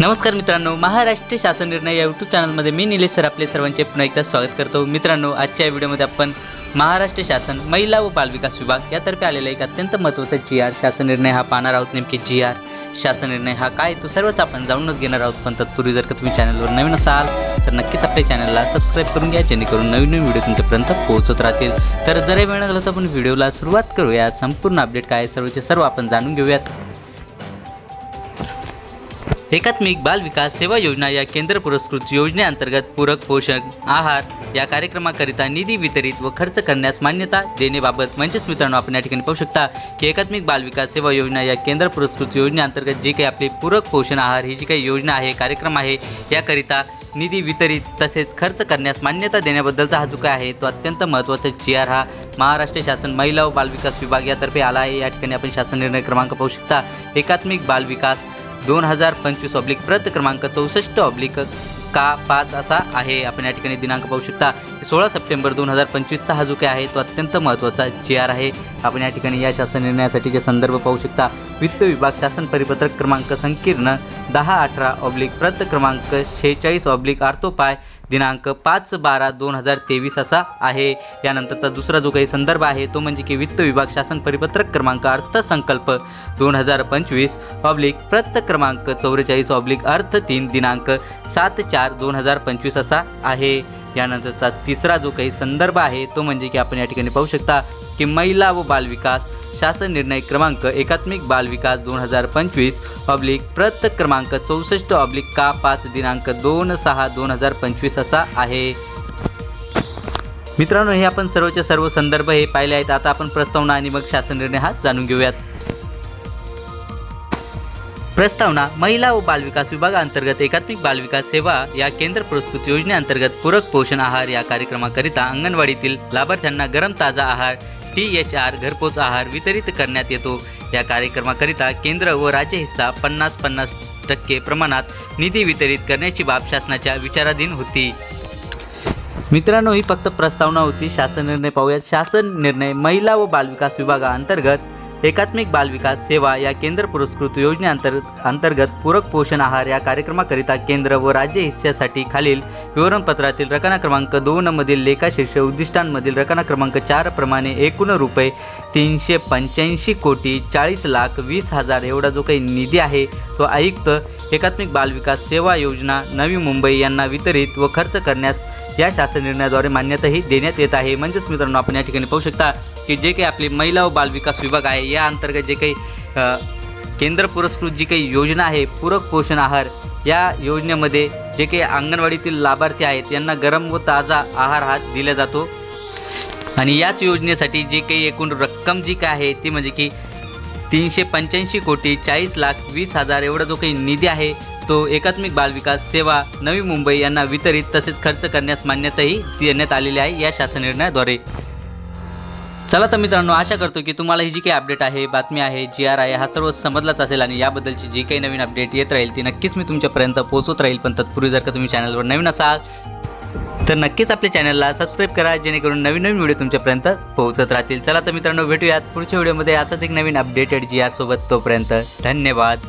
नमस्कार मित्रांनो महाराष्ट्र शासन निर्णय या यूट्यूब चॅनलमध्ये मी निलेश सर आपले सर्वांचे पुन्हा एकदा स्वागत करतो. मित्रांनो आजच्या व्हिडिओमध्ये आपण महाराष्ट्र शासन महिला व बालविकास विभाग यातर्फे आलेला एक अत्यंत महत्त्वाचा जी आर शासन निर्णय हा पाहणार आहोत. नेमके जी आर शासन निर्णय हा काय? तो सर्वच आपण जाणूनच घेणार आहोत. पण तत्पूर्वी जर का तुम्ही चॅनलवर नवीन असाल तर नक्कीच आपल्या चॅनलला सबस्क्राईब करून घ्या जेणेकरून नवीन नवीन व्हिडिओ तुमच्यापर्यंत पोहोचत राहतील. तर जर वेळ लागला तर आपण व्हिडिओला सुरुवात करूया. संपूर्ण अपडेट काय आहे सर्वचे सर्व आपण जाणून घेऊयात. एकात्मिक बाल विकास सेवा योजना या केंद्र पुरस्कृत योजनेअंतर्गत पूरक पोषण आहार या कार्यक्रमाकरिता निधी वितरित व खर्च करण्यास मान्यता देण्याबाबत म्हणजेच मित्रांनो आपण या ठिकाणी पाहू शकता की एकात्मिक बाल विकास सेवा योजना या केंद्र पुरस्कृत योजनेअंतर्गत जी काही आपली पूरक पोषण आहार ही जी काही योजना आहे कार्यक्रम आहे याकरिता निधी वितरित तसेच खर्च करण्यास मान्यता देण्याबद्दलचा हा जो काय आहे तो अत्यंत महत्त्वाचा जी आर हा महाराष्ट्र शासन महिला व बालविकास विभाग यातर्फे आला आहे. या ठिकाणी आपण शासन निर्णय क्रमांक पाहू शकता. एकात्मिक बालविकास दोन हजार पंचवीस ऑब्लिक प्रत क्रमांक चौसष्ट ऑब्लिक का पाच असा आहे. आपण या ठिकाणी दिनांक पाहू शकता. सोळा सप्टेंबर दोन हजार पंचवीसचा हा जो काय आहे तो अत्यंत महत्त्वाचा जी आर आहे. आपण या ठिकाणी या शासन निर्णयासाठीचे संदर्भ पाहू शकता. वित्त विभाग शासन परिपत्रक क्रमांक संकीर्ण दहा अठरा ऑब्लिक प्रत क्रमांक शेहेचाळीस ऑब्लिक आर्थोपाय दिनांक पाच बारा दोन हजार तेवीस असा आहे. यानंतरचा दुसरा जो काही संदर्भ आहे तो म्हणजे की वित्त विभाग शासन परिपत्रक क्रमांक अर्थसंकल्प दोन हजार पंचवीस ऑब्लिक प्रत क्रमांक चौवेचाळीस ऑब्लिक अर्थ तीन दिनांक सात चार दोन हजार पंचवीस असा आहे. यानंतरचा तिसरा जो काही संदर्भ आहे तो म्हणजे की आपण या ठिकाणी पाहू शकता की महिला व बालविकास शासन निर्णय क्रमांक एकात्मिक बालविकास दोन हजार पंचवीस ऑब्लिक प्रत क्रमांक चौसष्ट ऑब्लिक का पाच दिनांक दोन सहा दोन हजार पंचवीस असा आहे. मित्रांनो हे आपण सर्वचे सर्व संदर्भ हे पाहिले आहेत. आता आपण प्रस्तावना आणि मग शासन निर्णय हा जाणून घेऊयात. प्रस्तावना महिला व बालविकास विभागाअंतर्गत एकात्मिक बालविकास सेवा या केंद्र पुरस्कृत योजनेअंतर्गत पूरक पोषण आहार या कार्यक्रमाकरिता अंगणवाडीतील लाभार्थ्यांना गरम ताजा आहार टी एच आर घरपोच आहार वितरित करण्यात येतो. या कार्यक्रमाकरिता केंद्र व राज्य हिस्सा पन्नास पन्नास टक्के प्रमाणात निधी वितरित करण्याची बाब शासनाच्या विचाराधीन होती. मित्रांनो ही फक्त प्रस्तावना होती. शासन निर्णय पाहूयात. शासन निर्णय महिला व बालविकास विभागाअंतर्गत एकात्मिक बालविकास सेवा या केंद्र पुरस्कृत योजनेअंतर्गत अंतर्गत पूरक पोषण आहार या कार्यक्रमाकरिता केंद्र व राज्य हिस्स्यासाठी खालील विवरणपत्रातील रकाना क्रमांक दोनमधील लेखाशीर्ष उद्दिष्टांमधील रकाना क्रमांक चार प्रमाणे एकूण रुपये तीनशे पंच्याऐंशी कोटी चाळीस लाख वीस हजार एवढा जो काही निधी आहे तो आयुक्त एकात्मिक बालविकास सेवा योजना नवी मुंबई यांना वितरित व खर्च करण्यास या शासन निर्णयाद्वारे मान्यताही देण्यात येत आहे. म्हणजेच मित्रांनो आपण या ठिकाणी पाहू शकता की जे काही आपली महिला व बालविकास विभाग आहे या अंतर्गत जे काही केंद्र पुरस्कृत जी काही योजना आहे पूरक पोषण आहार या योजनेमध्ये जे काही अंगणवाडीतील लाभार्थी आहेत यांना गरम व ताजा आहार हा दिला जातो. आणि याच योजनेसाठी जी काही एकूण रक्कम जी काय आहे ती म्हणजे की तीनशे पंच्याऐंशी कोटी चाळीस लाख वीस हजार एवढा जो काही निधी आहे तो एकात्मिक बालविकास सेवा नवी मुंबई यांना वितरित तसेच खर्च करण्यास मान्यताही देण्यात आलेली आहे या शासन निर्णयाद्वारे चला तर मित्रांनो आशा करतो की तुम्हाला ही जी काही अपडेट आहे बातमी आहे जी आर आहे हा सर्व समजलाच असेल आणि याबद्दलची जी काही नवीन अपडेट येत राहील ती नक्कीच मी तुमच्यापर्यंत पोहोचवत राहील. पण तत्पूर्वी जर का तुम्ही चॅनलवर नवीन असाल तर नक्कीच आपल्या चॅनलला सबस्क्राईब करा जेणेकरून नवीन नवीन व्हिडिओ तुमच्यापर्यंत पोहोचत राहतील. चला तर मित्रांनो भेटूयात पुढच्या व्हिडिओमध्ये असाच एक नवीन अपडेटेड जी आरसोबत तोपर्यंत धन्यवाद.